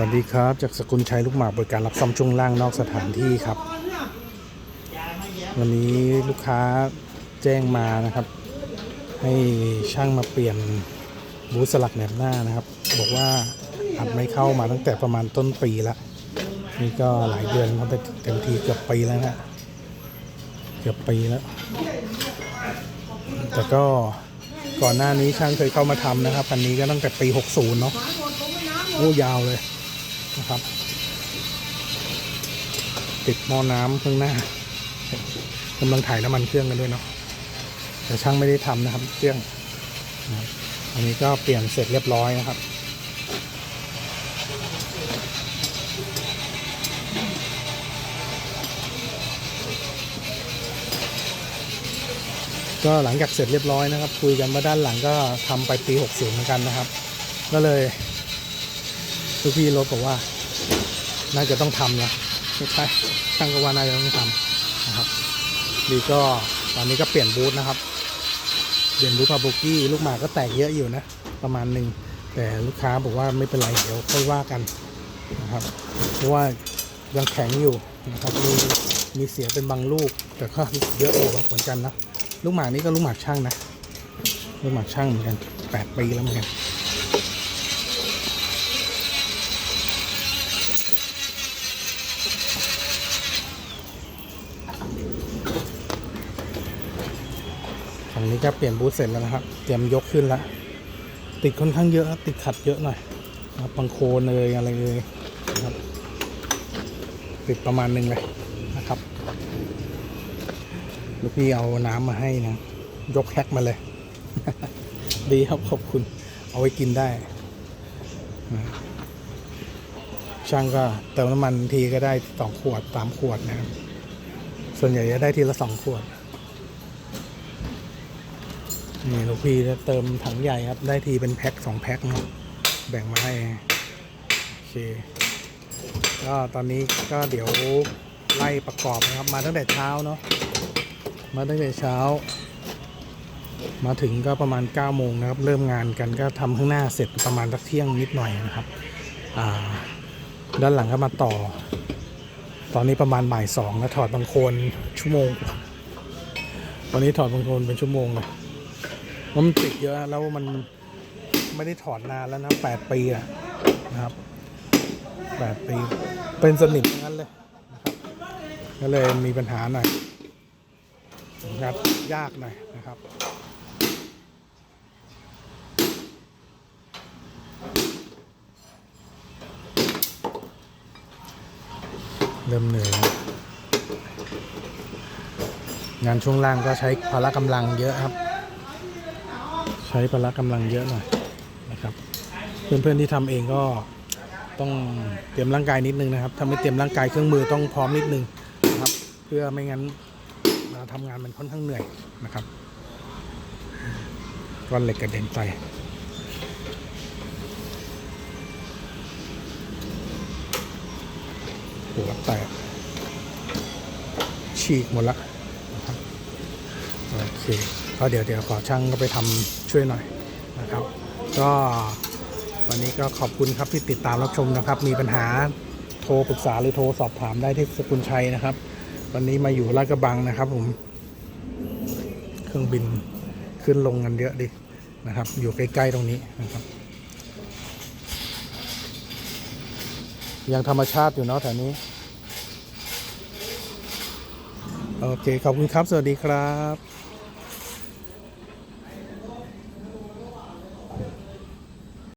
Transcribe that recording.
วัสดีครับ จากสกุลชัยลูกหมากบริการรับซ่อมช่วงล่างนอกสถานที่ครับ วันนี้ลูกค้าแจ้งมานะครับ ให้ช่างมาเปลี่ยนบูสลักแหนบหน้านะครับ บอกว่าอัดไม่เข้ามาตั้งแต่ประมาณต้นปีแล้วนี่ก็หลายเดือนครับเต็มทีเกือบปีแล้วนะเกือบปีแล้ว แต่ก็ก่อนหน้านี้ช่างเคยเข้ามาทำนะครับคันนี้ก็ตั้งแต่ปี 60 เนาะโอ้ยาวเลย นะครับ ติดหม้อน้ำข้างหน้ากำลังถ่ายน้ำมันเครื่องกันด้วยเนาะแต่ช่างไม่ได้ทำนะครับเครื่องอันนี้ก็เปลี่ยนเสร็จเรียบร้อยนะครับก็หลังจากเสร็จเรียบร้อยนะครับ คุยกันว่าด้านหลังก็ทำไปปี 60 เหมือนกันนะครับ ก็เลย ทุกพี่รถบอกว่า น่าจะต้องทำนะไม่ใช่ช่างก็ว่าน่าจะต้องทำนะครับดีก็ตอนนี้ก็เปลี่ยนบูธนะครับ เปลี่ยนบูธพาโบกี้ลูกหมาก็แตกเยอะอยู่นะ ประมาณหนึ่งแต่ลูกค้าบอกว่าไม่เป็นไรเดี๋ยวค่อยว่ากันนะครับ เพราะว่ายังแข็งอยู่นะครับมีมีเสียเป็นบางลูก แต่ก็เยอะอยู่เหมือนกันนะลูกหมากนี่ก็ลูกหมากช่างนะ ลูกหมากช่างเหมือนกันแปดปีแล้วเหมือนกัน นี้ก็เปลี่ยนบูธเสร็จแล้วนะครับ เตรียมยกขึ้นแล้วติดค่อนข้างเยอะติดขัดเยอะหน่อยนะครังโคนเลยอะไรเลยนะครับติดประมาณหนึงเลยนะครับลูกพี่เอาน้ำมาให้นะ ยกแฮกมาเลย ดีครับขอบคุณ เอาไว้กินได้ช่างก็เติมน้ำมันทีก็ได้สองขวดสามขวดนะครับส่วนใหญ่จะได้ทีละสองขวด นี่ลูกพี่จะเติมถังใหญ่ครับ ได้ทีเป็นแพ็คสองแพ็คนะแบ่งมาให้โอเคก็ตอนนี้ก็เดี๋ยวไล่ประกอบนะครับ มาตั้งแต่เช้าเนาะมาตั้งแต่เช้า มาถึงก็ประมาณ9ก้าโมงนะครับ เริ่มงานกันก็ทำข้างหน้าเสร็จประมาณสักเที่ยงนิดหน่อยนะครับอ่าด้านหลังก็มาต่อ ตอนนี้ประมาณบ่ายสองแล้วถอดบางโคนชั่วโมงว่าตอนนี้ถอดบางโคนเป็นชั่วโมงเลย มันติดเยอะแล้วมันไม่ได้ถอดนานแล้วนะแปดปีอะนะครับแปดปี เป็นสนิมทั้งนั้นเลยนะครับก็เลยมีปัญหาหน่อยงัดยากหน่อยนะครับเริ่มเหนื่อยงานช่วงล่างก็ใช้พละกำลังเยอะครับ ช้พละกำลังเยอะหน่อยนะครับ เพื่อนๆที่ทำเองก็ต้องเตรียมร่างกายนิดนึงนะครับถ้าไม่เตรียมร่างกายเครื่องมือต้องพร้อมนิดนึงนะครับ เพื่อไม่งั้นเวลาทำงานมันค่อนข้างเหนื่อยนะครับก้อนเหล็กกระเด็นไปหัวแตกฉีกหมดละนะครับโอเค ก็เดี๋ยวเดี๋ยวขอช่างก็ไปทำช่วยหน่อยนะครับ ก็วันนี้ก็ขอบคุณครับที่ติดตามรับชมนะครับ มีปัญหาโทรปรึกษาหรือโทรสอบถามได้ที่สกุลชัยนะครับ วันนี้มาอยู่ลาดกระบังนะครับ ผม เครื่องบินขึ้นลงกันเยอะดินะครับ อยู่ใกล้ ๆ ตรงนี้นะครับ ยังธรรมชาติอยู่เนาะแถวนี้ โอเค ขอบคุณครับ สวัสดีครับ